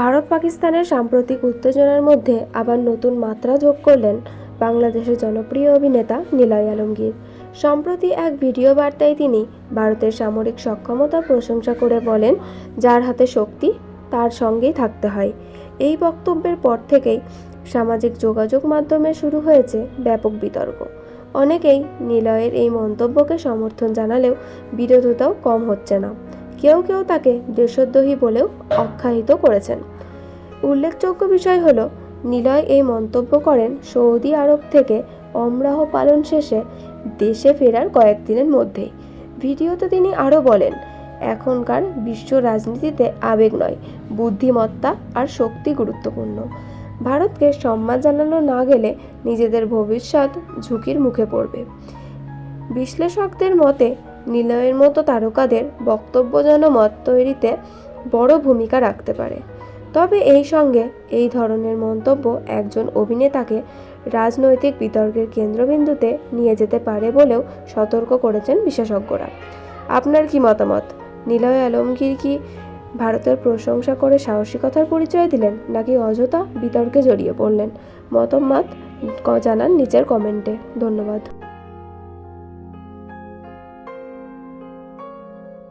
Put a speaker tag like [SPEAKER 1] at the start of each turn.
[SPEAKER 1] ভারত পাকিস্তানের সাম্প্রতিক উত্তেজনার মধ্যে আবার নতুন মাত্রা যোগ করলেন বাংলাদেশের জনপ্রিয় অভিনেতা নিলয় আলমগীর। সম্প্রতি এক ভিডিও বার্তায় তিনি ভারতের সামরিক সক্ষমতা প্রশংসা করে বলেন, যার হাতে শক্তি, তার সঙ্গেই থাকতে হয়। এই বক্তব্যের পর থেকেই সামাজিক যোগাযোগ মাধ্যমে শুরু হয়েছে ব্যাপক বিতর্ক। অনেকেই নিলয়ের এই মন্তব্যকে সমর্থন জানালেও বিরোধিতাও কম হচ্ছে না। কেউ কেউ তাকে দেশদ্রোহী বলেও আখ্যায়িত করেছেন। উল্লেখযোগ্য বিষয় হলো, নিলয় এই মন্তব্য করেন সৌদি আরব থেকে অমরাহ পালন শেষে দেশে ফেরার কয়েকদিনের মধ্যেই। ভিডিওতে তিনি আরও বলেন, এখনকার বিশ্ব রাজনীতিতে আবেগ নয়, বুদ্ধিমত্তা আর শক্তি গুরুত্বপূর্ণ। ভারতকে সম্মান জানানো না গেলে নিজেদের ভবিষ্যৎ ঝুঁকির মুখে পড়বে। বিশ্লেষকদের মতে নিলয়ের মতো তারকাদের বক্তব্য যেন মত তৈরিতে বড় ভূমিকা রাখতে পারে। তবে এই সঙ্গে এই ধরনের মন্তব্য একজন অভিনেতাকে রাজনৈতিক বিতর্কের কেন্দ্রবিন্দুতে নিয়ে যেতে পারে বলেও সতর্ক করেছেন বিশেষজ্ঞরা। আপনার কি মতামত? নিলয় আলমগীর কি ভারতের প্রশংসা করে সাহসিকতার পরিচয় দিলেন, নাকি অযথা বিতর্কে জড়িয়ে পড়লেন? মতামত জানান নিচের কমেন্টে। ধন্যবাদ।